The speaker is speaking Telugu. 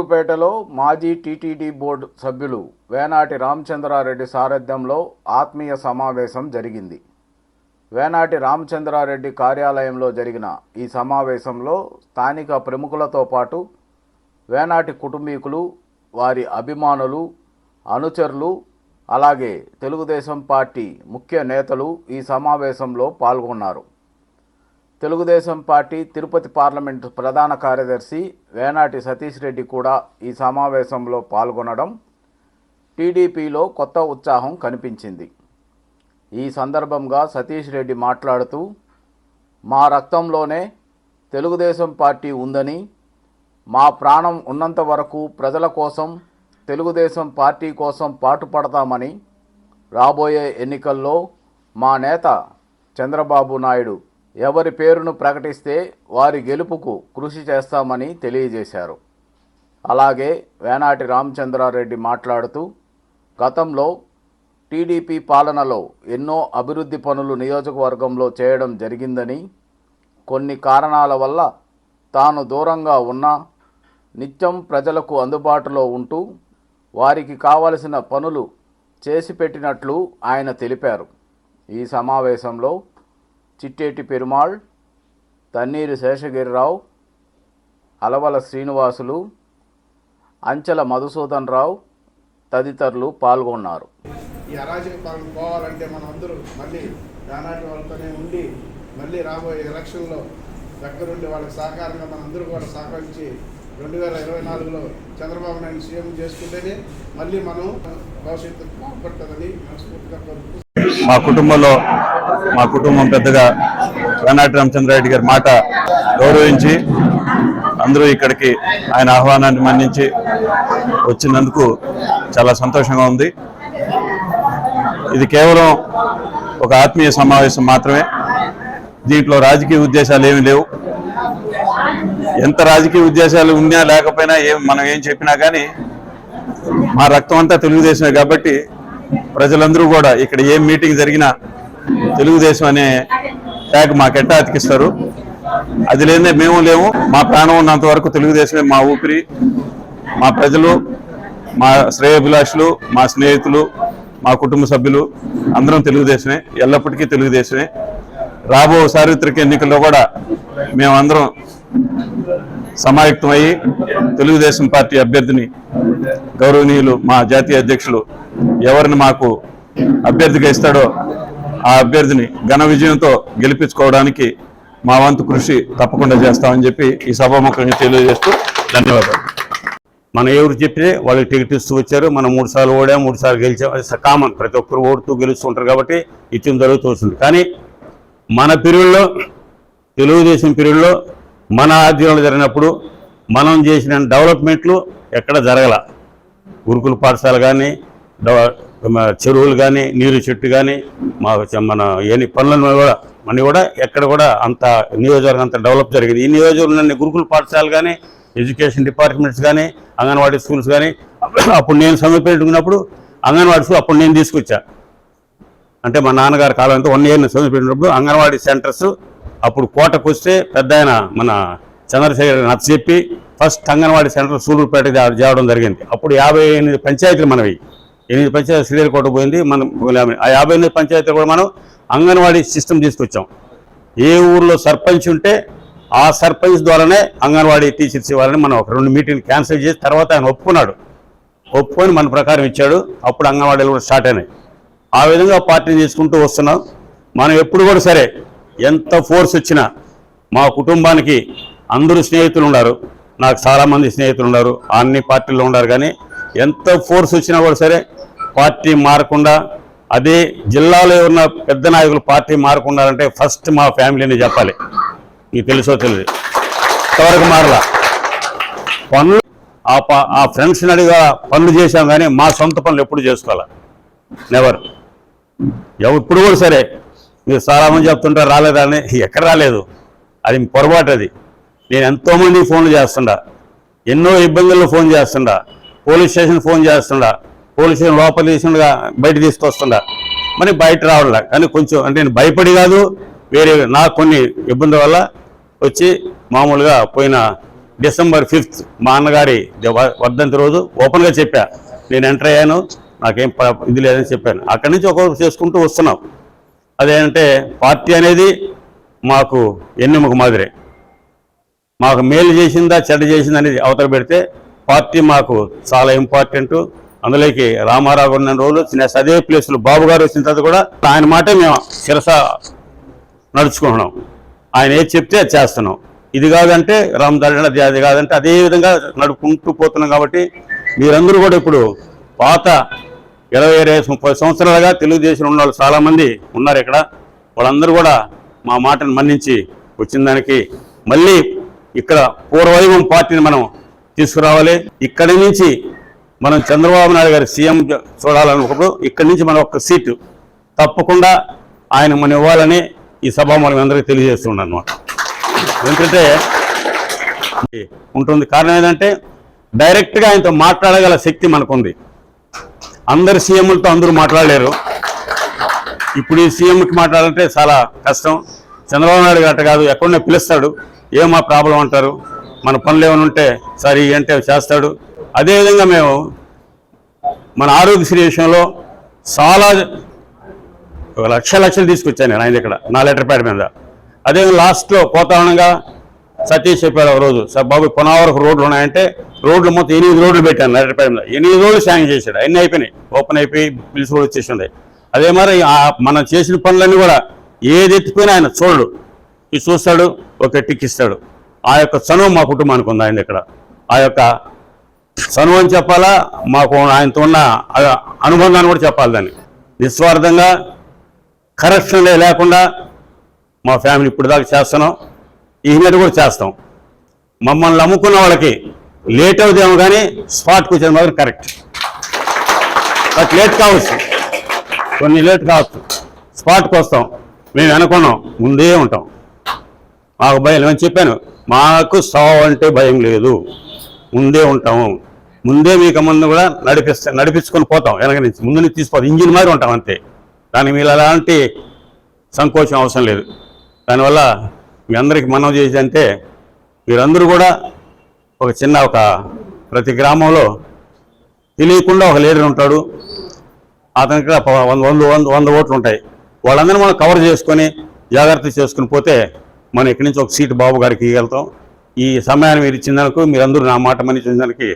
సూళ్ళూరుపేటలో మాజీ టీటీడీ బోర్డు సభ్యులు వేనాటి రామచంద్రారెడ్డి సారథ్యంలో ఆత్మీయ సమావేశం జరిగింది. వేనాటి రామచంద్రారెడ్డి కార్యాలయంలో జరిగిన ఈ సమావేశంలో స్థానిక ప్రముఖులతో పాటు వేనాటి కుటుంబీకులు వారి అభిమానులు అనుచరులు అలాగే తెలుగుదేశం పార్టీ ముఖ్య నేతలు ఈ సమావేశంలో పాల్గొన్నారు. తెలుగుదేశం పార్టీ తిరుపతి పార్లమెంటు ప్రధాన కార్యదర్శి వేనాటి సతీష్ రెడ్డి కూడా ఈ సమావేశంలో పాల్గొనడం టీడీపీలో కొత్త ఉత్సాహం కనిపించింది. ఈ సందర్భంగా సతీష్ రెడ్డి మాట్లాడుతూ మా రక్తంలోనే తెలుగుదేశం పార్టీ ఉందని మా ప్రాణం ఉన్నంత వరకు ప్రజల కోసం తెలుగుదేశం పార్టీ కోసం పాటుపడతామని రాబోయే ఎన్నికల్లో మా నేత చంద్రబాబు నాయుడు ఎవరి పేరును ప్రకటిస్తే వారి గెలుపుకు కృషి చేస్తామని తెలియజేశారు. అలాగే వేనాటి రామచంద్రారెడ్డి మాట్లాడుతూ గతంలో టీడీపీ పాలనలో ఎన్నో అభివృద్ధి పనులు నియోజకవర్గంలో చేయడం జరిగిందని కొన్ని కారణాల వల్ల తాను దూరంగా ఉన్నా నిత్యం ప్రజలకు అందుబాటులో ఉంటూ వారికి కావలసిన పనులు చేసి పెట్టినట్లు ఆయన తెలిపారు. ఈ సమావేశంలో చిట్టేటి పెరుమాళ్ తన్నీరు శేషగిరిరావు అలవల శ్రీనివాసులు అంచెల మధుసూదన్ రావు తదితరులు పాల్గొన్నారు. ఈ అరాజక పాలన పోవాలంటే మనం అందరూ మళ్ళీ దానాటి వాళ్ళతోనే ఉండి మళ్ళీ రాబోయే ఎలక్షన్లో దగ్గరుండి వాళ్ళకి సహకారంగా మనం అందరూ కూడా సహకరించి రెండు వేల ఇరవై నాలుగులో చంద్రబాబు నాయుడు సీఎం చేసుకుంటేనే మళ్ళీ మనం భవిష్యత్తు బాగుపడుతుందని మనస్ఫూర్తిగా కోరుకుంటున్నాను మా కుటుంబంలో మా కుటుంబం పెద్దగా వెనాటి రామచంద్రారెడ్డి గారి మాట గౌరవించి అందరూ ఇక్కడికి ఆయన ఆహ్వానాన్ని మన్నించి వచ్చినందుకు చాలా సంతోషంగా ఉంది. ఇది కేవలం ఒక ఆత్మీయ సమావేశం మాత్రమే. దీంట్లో రాజకీయ ఉద్దేశాలు ఏమీ లేవు. ఎంత రాజకీయ ఉద్దేశాలు ఉన్నా లేకపోయినా ఏం మనం ఏం చెప్పినా కానీ మా రక్తం అంతా తెలుగుదేశమే కాబట్టి ప్రజలందరూ కూడా ఇక్కడ ఏం మీటింగ్ జరిగినా తెలుగుదేశం అనే ట్యాగ్ మాకెట్టా అతికిస్తారు. అది లేదే మేము లేము. మా ప్రాణం ఉన్నంత వరకు తెలుగుదేశమే మా ఊపిరి. మా ప్రజలు మా శ్రేయభిలాషులు మా స్నేహితులు మా కుటుంబ సభ్యులు అందరం తెలుగుదేశమే. ఎల్లప్పటికీ తెలుగుదేశమే. రాబో సార్వత్రిక ఎన్నికల్లో కూడా మేమందరం సమాయుక్తమయ్యి తెలుగుదేశం పార్టీ అభ్యర్థిని గౌరవనీయులు మా జాతీయ అధ్యక్షులు ఎవరిని మాకు అభ్యర్థిగా ఇస్తాడో ఆ అభ్యర్థిని ఘన విజయంతో గెలిపించుకోవడానికి మా వంతు కృషి తప్పకుండా చేస్తామని చెప్పి ఈ సభాముఖంగా తెలియజేస్తూ ధన్యవాదాలు. మనం ఎవరు చెప్పితే వాళ్ళకి టికెట్ ఇస్తూ వచ్చారు. మనం మూడు సార్లు ఓడాం మూడు సార్లు గెలిచాం. అది కామన్. ప్రతి ఒక్కరు ఓడుతూ గెలుస్తుంటారు కాబట్టి ఇచ్చిన జరుగుతూ వస్తుంది కానీ మన పీరియడ్లో తెలుగుదేశం పీరియడ్లో మన ఆధ్వర్యంలో జరిగినప్పుడు మనం చేసిన డెవలప్మెంట్లు ఎక్కడ జరగల. గురుకుల పాఠశాల కానీ చెరువులు కానీ నీరు చెట్టు కానీ మా మన ఎన్ని పనులను కూడా మన కూడా ఎక్కడ కూడా అంత నియోజకవర్గం అంత డెవలప్ జరిగింది. ఈ నియోజకవర్గంలో గురుకుల పాఠశాలలు కానీ ఎడ్యుకేషన్ డిపార్ట్మెంట్స్ కానీ అంగన్వాడీ స్కూల్స్ కానీ అప్పుడు నేను సమీపించుకున్నప్పుడు అంగన్వాడీ స్కూల్ అప్పుడు నేను తీసుకొచ్చా. అంటే మా నాన్నగారి కాలంతో వన్ ఇయర్ సమీపించినప్పుడు అంగన్వాడీ సెంటర్స్ అప్పుడు కోటకు వస్తే పెద్ద ఆయన మన చంద్రశేఖర్ నచ్చ చెప్పి ఫస్ట్ అంగన్వాడీ సెంటర్ సూలూరుపేట చేయడం జరిగింది. అప్పుడు యాభై ఎనిమిది పంచాయతీలు మనవి. ఎనిమిది పంచాయతీ శ్రీదేవికోట పోయింది. మనం ఆ యాభై ఎనిమిది పంచాయతీలు కూడా మనం అంగన్వాడీ సిస్టమ్ తీసుకొచ్చాం. ఏ ఊర్లో సర్పంచ్ ఉంటే ఆ సర్పంచ్ ద్వారానే అంగన్వాడీ టీచర్స్ ఇవ్వాలని మనం ఒక రెండు మీటింగ్లు క్యాన్సిల్ చేసి తర్వాత ఆయన ఒప్పుకున్నాడు. ఒప్పుకొని మన ప్రకారం ఇచ్చాడు. అప్పుడు అంగన్వాడీలు కూడా స్టార్ట్ అయినాయి. ఆ విధంగా పార్టీని చేసుకుంటూ వస్తున్నాం. మనం ఎప్పుడు కూడా సరే ఎంత ఫోర్స్ వచ్చినా మా కుటుంబానికి అందరూ స్నేహితులు ఉన్నారు. నాకు చాలామంది స్నేహితులు ఉన్నారు. అన్ని పార్టీల్లో ఉన్నారు కానీ ఎంత ఫోర్స్ వచ్చినా కూడా సరే పార్టీ మారకుండా అదే జిల్లాలో ఉన్న పెద్ద నాయకులు పార్టీ మారకుండాలంటే ఫస్ట్ మా ఫ్యామిలీని చెప్పాలి. మీకు తెలుసో తెలియదు. ఇంతవరకు మారలా. పనులు ఆ ప ఆ ఫ్రెండ్స్ని అడిగా పనులు చేశాం కానీ మా సొంత పనులు ఎప్పుడు చేసుకోవాలి? నెవర్ ఎప్పుడు కూడా సరే. మీరు చాలామంది చెప్తుంటారు రాలేదని ఎక్కడ రాలేదు. అది పొరపాటు అది. నేను ఎంతోమంది ఫోన్లు చేస్తుండా. ఎన్నో ఇబ్బందుల్లో ఫోన్ చేస్తుండా. పోలీస్ స్టేషన్ ఫోన్ చేస్తుండా. పోలీస్ లోపల తీసుకుండా బయట తీసుకొస్తుండ. మరి బయట రావట్లే కానీ కొంచెం అంటే నేను భయపడి కాదు వేరే నాకు కొన్ని ఇబ్బందుల వల్ల వచ్చి మామూలుగా పోయిన డిసెంబర్ ఫిఫ్త్ మా అన్నగారి వర్ధంతి రోజు ఓపెన్గా చెప్పా. నేను ఎంటర్ అయ్యాను నాకేం ఇది లేదని చెప్పాను. అక్కడి నుంచి ఒక్కొక్కరు చేసుకుంటూ వస్తున్నాం. అదేంటే పార్టీ అనేది మాకు ఎన్నెముక మాదిరే. మాకు మేలు చేసిందా చెడ్డ చేసిందా అనేది అవతల పెడితే పార్టీ మాకు చాలా ఇంపార్టెంట్. అందులోకి రామారావు ఉన్న రోజులు చిన్న అదే ప్లేస్లో బాబు గారు వచ్చిన తర్వాత కూడా ఆయన మాటే మేము శిరస నడుచుకుంటున్నాం. ఆయన ఏది చెప్తే అది చేస్తున్నాం. ఇది కాదంటే రామదారి అది అది కాదంటే అదే విధంగా నడుపుకుంటూ పోతున్నాం కాబట్టి మీరందరూ కూడా ఇప్పుడు పాత ఇరవై ఇరవై ముప్పై సంవత్సరాలుగా తెలుగుదేశం ఉన్న వాళ్ళు చాలామంది ఉన్నారు ఇక్కడ. వాళ్ళందరూ కూడా మా మాటను మన్నించి వచ్చిన దానికి మళ్ళీ ఇక్కడ పూర్వవైభవం పార్టీని మనం తీసుకురావాలి. ఇక్కడి నుంచి మనం చంద్రబాబు నాయుడు గారి సీఎం చూడాలనుకున్నప్పుడు ఇక్కడి నుంచి మనం ఒక్క సీటు తప్పకుండా ఆయన మనం ఇవ్వాలని ఈ సభ మనం అందరికీ తెలియజేస్తున్నాం అనమాట ఎందుకంటే ఉంటుంది. కారణం ఏంటంటే డైరెక్ట్గా ఆయనతో మాట్లాడగల శక్తి మనకుంది. అందరు సీఎంలతో అందరూ మాట్లాడలేరు. ఇప్పుడు ఈ సీఎంకి మాట్లాడాలంటే చాలా కష్టం. చంద్రబాబు నాయుడు గట్ట కాదు ఎక్కడనే పిలుస్తాడు. ఏమా ప్రాబ్లం అంటారు? మన పనులు ఏమైనా ఉంటే సరే అంటే చేస్తాడు. అదేవిధంగా మేము మన ఆరోగ్యశ్రీ విషయంలో చాలా ఒక లక్ష లక్షలు తీసుకొచ్చాను నేను ఆయన దగ్గర నా లెటర్ ప్యాడ్ మీద. అదే లాస్ట్లో కోతావనంగా సతీష్ చెప్పాడు ఒకరోజు సార్ బాబు కొనవరకు రోడ్లు ఉన్నాయంటే రోడ్లు మొత్తం ఎనిమిది రోడ్లు పెట్టాను లెటర్ ప్యాడ్ మీద. ఎనిమిది రోడ్లు శాంక్షన్ చేశాడు అన్నీ అయిపోయినాయి ఓపెన్ అయిపోయి బిల్స్ కూడా వచ్చేసి అదే మరి మనం చేసిన పనులన్నీ కూడా ఏది ఎత్తిపోయినా ఆయన చూడడు. ఇది చూస్తాడు ఒక టిక్ ఇస్తాడు. ఆ యొక్క చనువు మా కుటుంబానికి ఉంది ఆయన ఇక్కడ ఆ యొక్క చనువు అని చెప్పాలా? మాకు ఆయనతో ఉన్న అనుబంధాన్ని కూడా చెప్పాలి దాన్ని. నిస్వార్థంగా కరెక్షన్లే లేకుండా మా ఫ్యామిలీ ఇప్పుడు దాకా చేస్తున్నాం. ఈ మీద కూడా చేస్తాం. మమ్మల్ని నమ్ముకున్న వాళ్ళకి లేట్ అవుతాము కానీ స్పాట్కి వచ్చేది మాత్రం కరెక్ట్ బట్ లేట్ కావచ్చు. కొన్ని లేట్ కావచ్చు. స్పాట్కి వస్తాం. మేము అనుకున్నాం. ముందే ఉంటాం. మాకు భయం లేవని చెప్పాను. మాకు సావు అంటే భయం లేదు. ముందే ఉంటాము ముందే మీకు ముందు కూడా నడిపిస్తా నడిపించుకొని పోతాం వెనక నుంచి. ముందు నుంచి తీసిపోతాం ఇంజిన్ మాదిరి ఉంటాం అంతే. దానికి మీరు అలాంటి సంకోచం అవసరం లేదు. దానివల్ల మీ అందరికీ మనం చేసి అంటే మీరందరూ కూడా ఒక చిన్న ఒక ప్రతి గ్రామంలో తెలియకుండా ఒక లీడర్ ఉంటాడు. అతనికి కూడా వంద వంద వంద వంద ఓట్లు ఉంటాయి. వాళ్ళందరూ మనం కవర్ చేసుకొని జాగ్రత్త చేసుకుని పోతే మనం ఇక్కడి నుంచి ఒక సీటు బాబు గారికి ఇవ్వగలుగుతాం. ఈ సమయాన్ని మీరు ఇచ్చిన మీరందరూ నా మాట మని దానికి